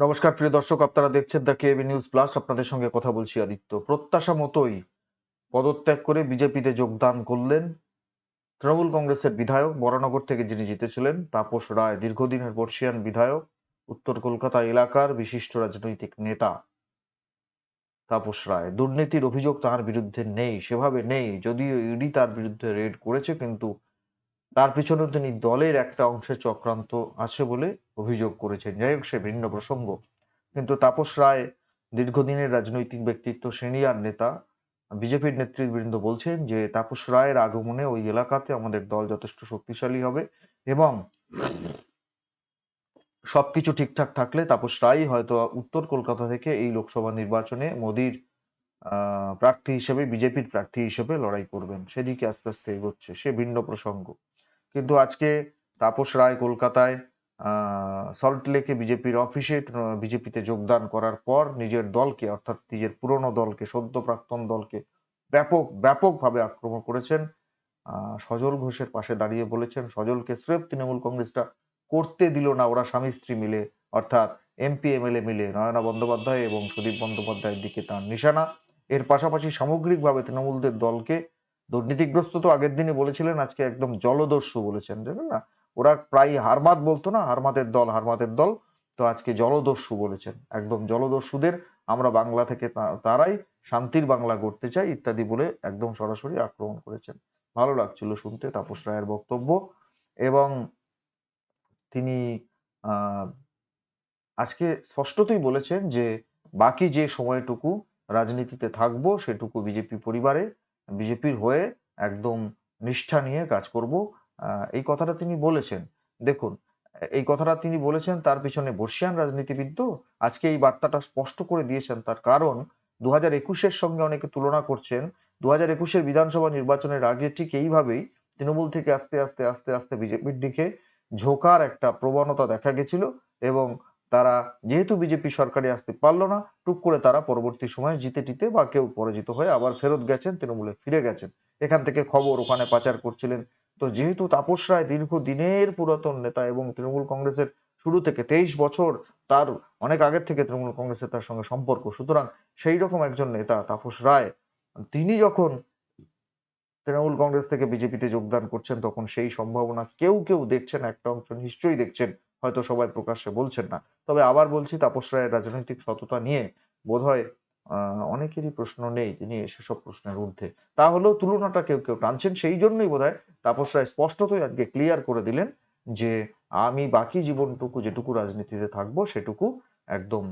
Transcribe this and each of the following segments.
নমস্কার, প্রিয় দর্শক, আপনারা দেখছেন দ্য কেবি নিউজ প্লাস আপনাদের সঙ্গে কথা বলছি আদিত্য। প্রত্যাশা মতোই পদত্যাগ করে বিজেপিতে যোগদান করলেন তৃণমূল কংগ্রেসের বিধায়ক, বরানগর থেকে যিনি জিতেছিলেন তাপস রায়, দীর্ঘদিনের বর্ষিয়ান বিধায়ক, উত্তর কলকাতা এলাকার বিশিষ্ট রাজনৈতিক নেতা তাপস রায়। দুর্নীতির অভিযোগ তার বিরুদ্ধে নেই, সেভাবে নেই, যদিও ইডি তার বিরুদ্ধে রেড করেছে, কিন্তু তার পিছনে তিনি দলের একটা অংশে চক্রান্ত আছে বলে অভিযোগ করেছেন। যাই হোক, সে ভিন্ন প্রসঙ্গ। কিন্তু তাপস রায় দীর্ঘদিনের রাজনৈতিক ব্যক্তিত্ব, সিনিয়র নেতা, বিজেপির নেতৃবৃন্দ বলছেন যে তাপস রায়ের আগমনে ওই এলাকাতে আমাদের দল যথেষ্ট শক্তিশালী হবে এবং সবকিছু ঠিকঠাক থাকলে তাপস রায় হয়তো উত্তর কলকাতা থেকে এই লোকসভা নির্বাচনে মোদির প্রার্থী হিসেবে, বিজেপির প্রার্থী হিসেবে লড়াই করবেন। সেদিকে আস্তে আস্তে এগোচ্ছে। সে ভিন্ন প্রসঙ্গ। কিন্তু আজকে তাপস রায় কলকাতায় সল্ট লেকে বিজেপির অফিসে বিজেপিতে যোগদান করার পর নিজের দলকে, অর্থাৎ নিজের পুরনো দলকে, সদ্য প্রাক্তন দলকে ব্যাপক, ব্যাপকভাবে আক্রমণ করেছেন। সজল ঘোষের পাশে দাঁড়িয়ে বলেছেন, সজলকে স্রেফ তৃণমূল কংগ্রেসটা করতে দিল না, ওরা স্বামী স্ত্রী মিলে, অর্থাৎ এমপি, এমএলএ মিলে নয়না বন্দ্যোপাধ্যায় এবং সুদীপ বন্দ্যোপাধ্যায়ের দিকে তার নিশানা। এর পাশাপাশি সামগ্রিকভাবে তৃণমূলদের দলকে দুর্নীতিগ্রস্ত তো আগের দিনে বলেছিলেন, আজকে একদম জলদস্যু বলেছেন, জানেন না? ওরা প্রায় হারমাত বলতো না, হারমাতের দল হারমাতের দল, তো আজকে জলদস্যু বলেছেন। একদম জলদস্যুদের আমরা বাংলা থেকে তারাই শান্তির বাংলা গড়তে চাই, ইত্যাদি বলে একদম সরাসরি আক্রমণ করেছেন। ভালো লাগছিল শুনতে, তাপস রায়ের বক্তব্য। এবং তিনি আজকে স্পষ্টতই বলেছেন যে বাকি যে সময়টুকু রাজনীতিতে থাকব, সেটুকু বিজেপি পরিবারে বিজেপির হয়ে একদম নিষ্ঠা নিয়ে কাজ করব। এই কথাটা তিনি বলেছেন। দেখুন, এই কথাটা তিনি বলেছেন, তার পিছনে বর্ষিয়ান রাজনীতিবিদ আজকে এই বার্তাটা স্পষ্ট করে দিয়েছেন। তার কারণ দু হাজার একুশের সঙ্গে অনেকে তুলনা করছেন দু হাজার একুশের বিধানসভা নির্বাচনের আগে ঠিক এইভাবেই তৃণমূল থেকে আস্তে আস্তে আস্তে আস্তে বিজেপির দিকে ঝোঁকার একটা প্রবণতা দেখা গেছিল এবং তারা যেহেতু বিজেপি সরকারে আসতে পারল না, টুক করে তারা পরবর্তী সময়ে জিতে টিতে বা কেউ পরাজিত হয়ে আবার ফেরত গেছেন, তৃণমূলে ফিরে গেছেন। এখান থেকে খবর ওখানে পাচার করছিলেন। তো যেহেতু তাপস রায় দীর্ঘ দিনের পুরাতন নেতা এবং তৃণমূল কংগ্রেসের শুরু থেকে তেইশ বছর তার অনেক আগের থেকে তৃণমূল কংগ্রেসের তার সঙ্গে সম্পর্ক, সুতরাং সেই রকম একজন নেতা তাপস রায়, তিনি যখন তৃণমূল কংগ্রেস থেকে বিজেপিতে যোগদান করছেন, তখন সেই সম্ভাবনা কেউ কেউ দেখছেন, একটা অংশ নিশ্চয়ই দেখছেন। হয়তো সবাই প্রকাশ্যে বলছেন না। তবে আবার বলছি, তাপস রায়ের রাজনৈতিক সততা নিয়ে বোধহয় অনেকেরই প্রশ্ন নেই তিনি সেসব প্রশ্নের ঊর্ধ্বে। তাহলেও তুলনাটা কেউ কেউ টানছেন, সেই জন্যই বোধহয় তাপস রায় স্পষ্টতই আজকে ক্লিয়ার করে দিলেন যে, আমি বাকি জীবনটুকু যেটুকু রাজনীতিতে থাকব সেটুকু একদম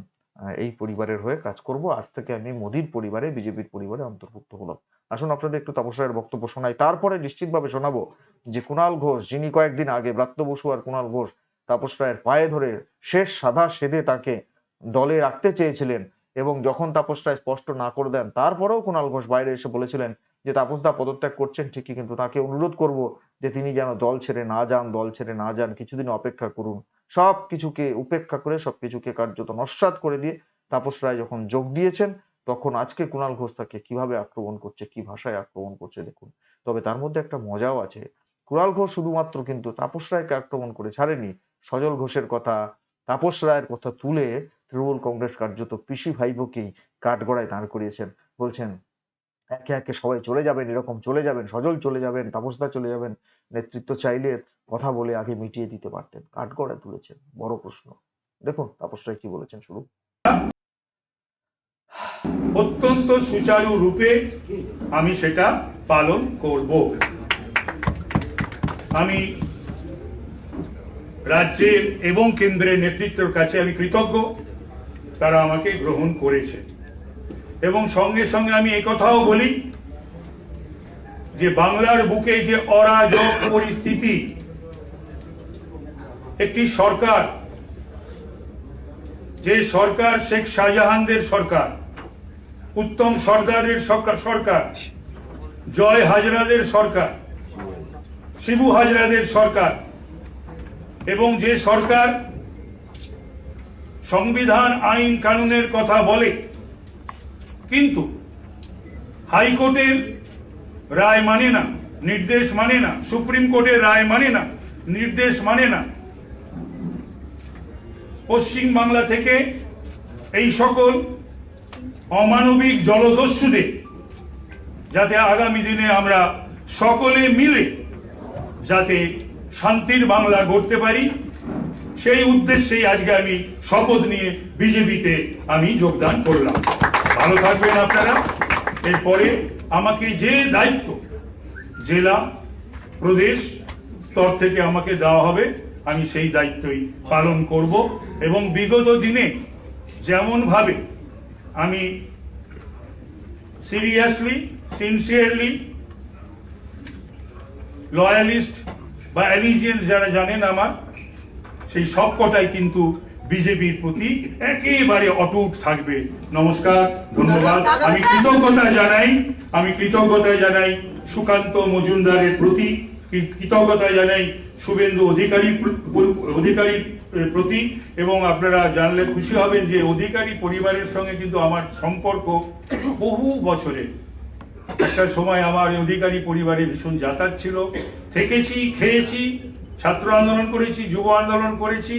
এই পরিবারের হয়ে কাজ করব। আজ থেকে আমি মোদির পরিবারে, বিজেপির পরিবারে অন্তর্ভুক্ত হলাম। আসুন আপনাদের একটু তাপস রায়ের বক্তব্য শোনাই। তারপরে নিশ্চিতভাবে শোনাবো যে কুণাল ঘোষ, যিনি কয়েকদিন আগে ব্রাত্য বসু আর কুণাল ঘোষ তাপস রায়ের পায়ে ধরে শেষ সাদা সেদে তাকে দলে রাখতে চেয়েছিলেন এবং যখন তাপস রায় স্পষ্ট না করে দেন, তারপরেও কুণাল ঘোষ বাইরে এসে বলেছিলেন যে, তাপস দা পদত্যাগ করছেন ঠিকই, কিন্তু তাকে অনুরোধ করব যে, তিনি যেন দল ছেড়ে না যান, দল ছেড়ে না যান, কিছুদিন অপেক্ষা করুন। সব কিছুকে উপেক্ষা করে, সব কিছুকে কার্যত নস্বাত করে দিয়ে তাপস রায় যখন যোগ দিয়েছেন, তখন আজকে কুণাল ঘোষ তাকে কীভাবে আক্রমণ করছে, কি ভাষায় আক্রমণ করছে দেখুন। তবে তার মধ্যে একটা মজাও আছে। কুণাল ঘোষ শুধুমাত্র কিন্তু তাপস রায়কে আক্রমণ করে ছাড়েনি সজল ঘোষের কথা, তাপস রায়ের কথা তুলে তৃণমূল কংগ্রেস কার্যত পিসি ভাইবোকেই কাঠগড়ায় দাঁড় করিয়েছেন। বলছেন, একে একে সবাই চলে যাবেন, এরকম চলে যাবেন, সজল চলে যাবেন তাপসদা চলে যাবেন, নেতৃত্ব চাইলে কথা বলে আগে মিটিয়ে দিতে পারতেন। কাঠগড়ায় তুলেছেন, বড় প্রশ্ন। দেখুন, তাপস রায় কি বলেছেন শুরু অত্যন্ত সুচারু রূপে আমি সেটা পালন করব। আমি রাজ্যের এবং কেন্দ্রের নেতৃত্বের কাছে আমি কৃতজ্ঞ। তারা আমাকে গ্রহণ করেছে। এবং সঙ্গে সঙ্গে আমি কথাও বলি যে বাংলার বুকে যে অরাজক পরিস্থিতি, একটি সরকার, যে সরকার শেখ শাহজাহানদের সরকার, উত্তম সরকারের সরকার সরকার, জয় হাজরাদের সরকার, শিবু হাজরাদের সরকার এবং যে সরকার সংবিধান, আইন, কানুনের কথা বলে, কিন্তু হাইকোর্টের রায় মানে না, নির্দেশ মানে না, সুপ্রিম কোর্টের রায় মানে না, নির্দেশ মানে না, পশ্চিম বাংলা থেকে এই সকল অমানবিক জলদস্যুদের, যাতে আগামী দিনে আমরা সকলে মিলে যাতে শান্তির বাংলা গড়তে পারি। সেই উদ্দেশ্যেই আজকে আমি শপথ নিয়ে বিজেপিতে আমি যোগদান করলাম। ভালো থাকবেন আপনারা। এরপরে আমাকে যে দায়িত্ব জেলা, প্রদেশ স্তর থেকে আমাকে দেওয়া হবে, আমি সেই দায়িত্বই পালন করব এবং বিগত দিনে যেমন ভাবে আমি সিরিয়াসলি, সিনসিয়ারলি, লয়ালিস্ট বা অ্যালিজিয়েন্স যারা জানেন আমার সেই সব কটাই কিন্তু বিজেপির প্রতি একেবারে অটুট থাকবে। নমস্কার ধন্যবাদ। আমি কৃতজ্ঞতা জানাই আমি কৃতজ্ঞতা জানাই সুকান্ত মজুমদারের প্রতি কৃতজ্ঞতা জানাই শুভেন্দু অধিকারী অধিকারীর প্রতি এবং আপনারা জানলে খুশি হবেন যে অধিকারী পরিবারের সঙ্গে কিন্তু আমার সম্পর্ক বহু বছরের। একটা সময় আমার অধিকারী পরিবারে ভীষণ যাতায়াত ছিল। থেকেছি, খেয়েছি, ছাত্র আন্দোলন করেছি, যুব আন্দোলন করেছি,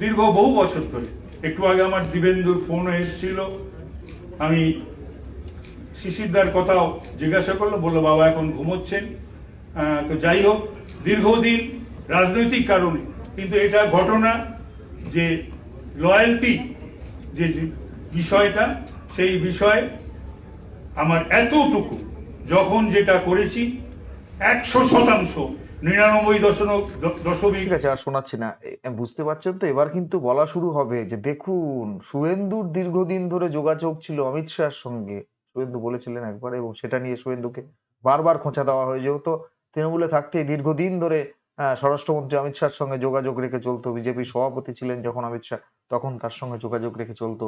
দীর্ঘ বহু বছর ধরে। একটু আগে আমার দিবেন্দুর ফোন এসেছিল। আমি শিশিরদার কথাও জিজ্ঞাসা করল, বলল, বাবা এখন ঘুমোচ্ছেন। তো যাই হোক, দীর্ঘদিন রাজনৈতিক কারণে, কিন্তু এটা ঘটনা যে লয়্যালটি যে বিষয়টা, সেই বিষয়ে আমার এতটুকু, যখন যেটা করেছি একশো শতাংশ বুঝতে পারছেন তো? এবার কিন্তু বলা শুরু হবে যে, দেখুন দীর্ঘদিন ধরে যোগাযোগ ছিল অমিত শাহর সঙ্গে। শুভেন্দু বলেছিলেন একবার, এবং সেটা নিয়ে শুভেন্দুকে বারবার খোঁচা দেওয়া হয় যেহেতু তৃণমূলে থাকতে দীর্ঘদিন ধরে স্বরাষ্ট্রমন্ত্রী অমিত শাহর সঙ্গে যোগাযোগ রেখে চলতো। বিজেপি সভাপতি ছিলেন যখন অমিত শাহ, তখন তার সঙ্গে যোগাযোগ রেখে চলতো।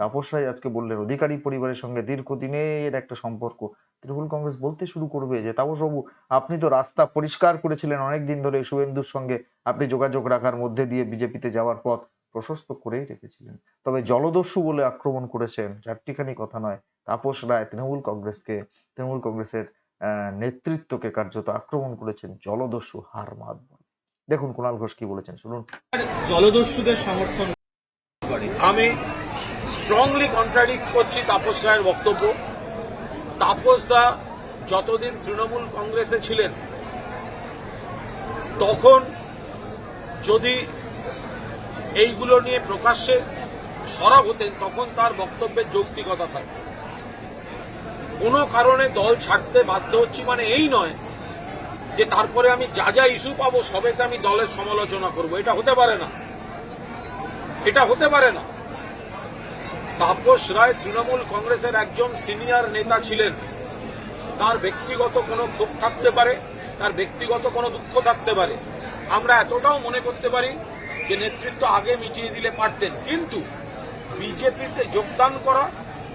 তাপস রায় আজকে বললেন, অধিকারী পরিবারের সঙ্গে দীর্ঘদিনের একটা সম্পর্ক। তৃণমূল কংগ্রেস বলতে শুরু করবে যে, তাপসবাবু, আপনি তো রাস্তা পরিষ্কার করেছিলেন অনেক দিন ধরে শুভেন্দুর সঙ্গে। আপনি যোগাযোগ রাখার মধ্যে দিয়ে বিজেপিতে যাওয়ার পথ প্রশস্ত করেই রেখেছিলেন। তবে জলদস্যু বলে আক্রমণ করেছেন, চারটিখানি কথা নয়। তাপস রায় তৃণমূল কংগ্রেসকে, তৃণমূল কংগ্রেসের নেতৃত্বকে কার্যত আক্রমণ করেছেন। জলদস্যু হার মাত দেখুন, কুণাল ঘোষ কি বলেছেন, শুনুন। জলদস্যুদের সমর্থন করে। আমি স্ট্রংলি কন্ট্রাডিক্ট করছি তাপস রায়ের বক্তব্য। তাপস দা যতদিন তৃণমূল কংগ্রেসে ছিলেন, তখন যদি এইগুলো নিয়ে প্রকাশ্যে সরব হতেন, তখন তার বক্তব্যের যৌক্তিকতা থাকে কোনো কারণে দল ছাড়তে বাধ্য হচ্ছি মানে এই নয় যে তারপরে আমি যা যা ইস্যু পাবো সবেতে আমি দলের সমালোচনা করব। এটা হতে পারে না। এটা হতে পারে না। তাপস রায় তৃণমূল কংগ্রেসের একজন সিনিয়র নেতা ছিলেন। তার ব্যক্তিগত কোনো ক্ষোভ থাকতে পারে, তার ব্যক্তিগত কোনো দুঃখ থাকতে পারে। আমরা এতটাও মনে করতে পারি যে নেতৃত্ব আগে মিটিয়ে দিলে পারতেন। কিন্তু বিজেপিতে যোগদান করা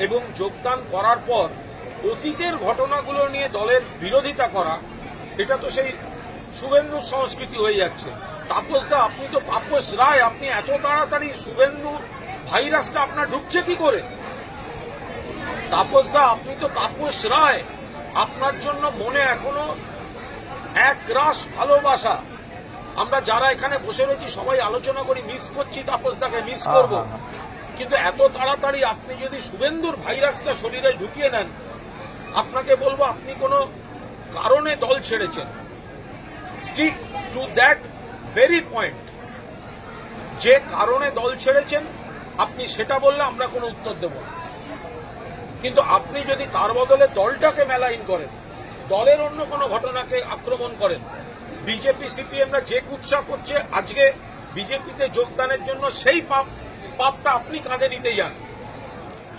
এবং যোগদান করার পর অতীতের ঘটনাগুলো নিয়ে দলের বিরোধিতা করা, এটা তো সেই শুভেন্দুর সংস্কৃতি হয়ে যাচ্ছে। তাপস দা, আপনি তো তাপস রায়, আপনি এত তাড়াতাড়ি শুভেন্দু ভাইরাসটা আপনার ঢুকছে কি করে? তাপস দা আপনি তো তাপস রায়। আপনার জন্য মনে এখনও এক রাস ভালোবাসা। আমরা যারা এখানে বসে রয়েছি সবাই আলোচনা করি মিস করছি তাপস দাকে মিস করব। কিন্তু এত তাড়াতাড়ি আপনি যদি শুভেন্দুর ভাইরাসটা শরীরে ঢুকিয়ে নেন আপনাকে বলব আপনি কোনো কারণে দল ছেড়েছেন। Stick to that very point যে কারণে দল ছেড়েছেন আপনি সেটা বললে আমরা কোনো উত্তর দেব না। কিন্তু আপনি যদি তার বদলে দলটাকে মেলাইন করেন, দলের অন্য কোনো ঘটনাকে আক্রমণ করেন, বিজেপি, সিপিএমরা যে কুৎসা করছে, আজকে বিজেপিতে যোগদানের জন্য সেই পাপ, পাপটা আপনি কাঁধে নিতে যান।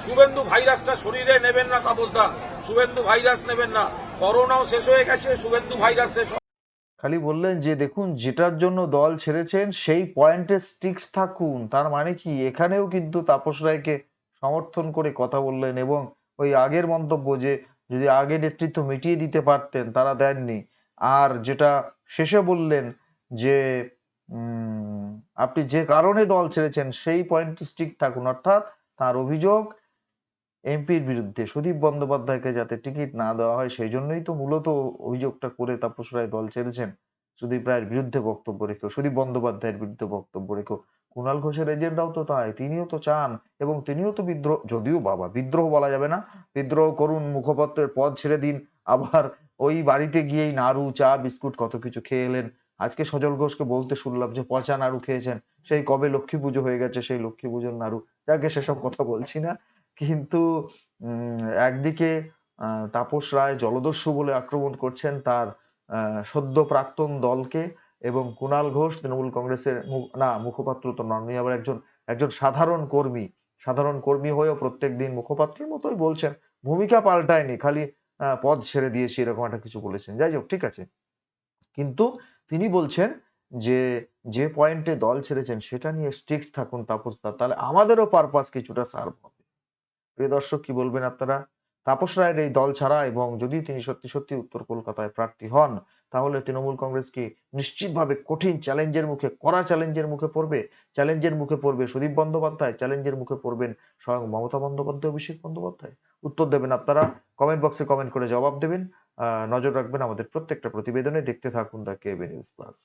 শুভেন্দু ভাইরাসটা শরীরে নেবেন না তাপসদা শুভেন্দু ভাইরাস নেবেন না। করোনাও শেষ হয়ে গেছে, শুভেন্দু ভাইরাস শেষ খালি বললেন যে, দেখুন, যেটার জন্য দল ছেড়েছেন, সেই পয়েন্টে স্টিক থাকুন। তার মানে কি? এখানেও কিন্তু তাপস রায়কে সমর্থন করে কথা বললেন এবং ওই আগের মন্তব্য যে, যদি আগে নেতৃত্ব মিটিয়ে দিতে পারতেন, তারা দেননি। আর যেটা শেষে বললেন যে আপনি যে কারণে দল ছেড়েছেন, সেই পয়েন্টে স্টিক থাকুন। অর্থাৎ তার অভিযোগ এমপির বিরুদ্ধে সুদীপ বন্দ্যোপাধ্যায়কে যাতে টিকিট না দেওয়া হয়, সেই জন্যই তো মূলত অভিযোগটা করে তাপস রায় দল ছেড়েছেন। সুদীপ রায়ের বিরুদ্ধে বক্তব্য রেখেও, সুদীপ বন্দ্যোপাধ্যায়ের বিরুদ্ধে বক্তব্য রেখেও। কুণাল ঘোষের এজেন্ডাও তো তাই, তিনিও তো চান এবং তিনিও তো বিদ্রোহ, যদিও বাবা, বিদ্রোহ বলা যাবে না। বিদ্রোহ করুন, মুখপত্রের পদ ছেড়ে দিন, আবার ওই বাড়িতে গিয়েই নাড়ু, চা, বিস্কুট, কত কিছু খেয়ে এলেন। আজকে সজল ঘোষকে বলতে শুনলাম যে পচা নাড়ু খেয়েছেন, সেই কবে লক্ষ্মী পুজো হয়ে গেছে, সেই লক্ষ্মী পুজোর নাড়ু। যাকে সেসব কথা বলছি না। কিন্তু একদিকে তাপস রায় জলদস্যু বলে আক্রমণ করছেন তার সদ্য প্রাক্তন দলকে এবং কুণাল ঘোষ তৃণমূল কংগ্রেসের না, মুখপাত্র তো নন আবার একজন একজন সাধারণ কর্মী। সাধারণ কর্মী হয়েও প্রত্যেকদিন মুখপাত্রের মতোই বলছেন, ভূমিকা পাল্টায়নি, খালি পদ ছেড়ে দিয়েছি, এরকম একটা কিছু বলেছেন। যাই হোক, ঠিক আছে। কিন্তু তিনি বলছেন যে যে পয়েন্টে দল ছেড়েছেন, সেটা নিয়ে স্ট্রিক্ট থাকুন তাপস তাহলে আমাদেরও পারপাস কিছুটা সার্ভ হবে। প্রিয় দর্শক, কি বলবেন আপনারা? তাপস রায়ের এই দল ছাড়া এবং যদি তিনি সত্যি সত্যি উত্তর কলকাতায় প্রার্থী হন, তাহলে তৃণমূল কংগ্রেস কি নিশ্চিতভাবে কঠিন চ্যালেঞ্জের মুখে, কড়া চ্যালেঞ্জের মুখে পড়বে, চ্যালেঞ্জের মুখে পড়বে সুদীপ বন্দ্যোপাধ্যায়, চ্যালেঞ্জের মুখে পড়বেন স্বয়ং মমতা বন্দ্যোপাধ্যায়, অভিষেক বন্দ্যোপাধ্যায়। উত্তর দেবেন আপনারা কমেন্ট বক্সে কমেন্ট করে জবাব দেবেন নজর রাখবেন আমাদের প্রত্যেকটা প্রতিবেদনে। দেখতে থাকুন দ্য কেবি নিউজ প্লাস।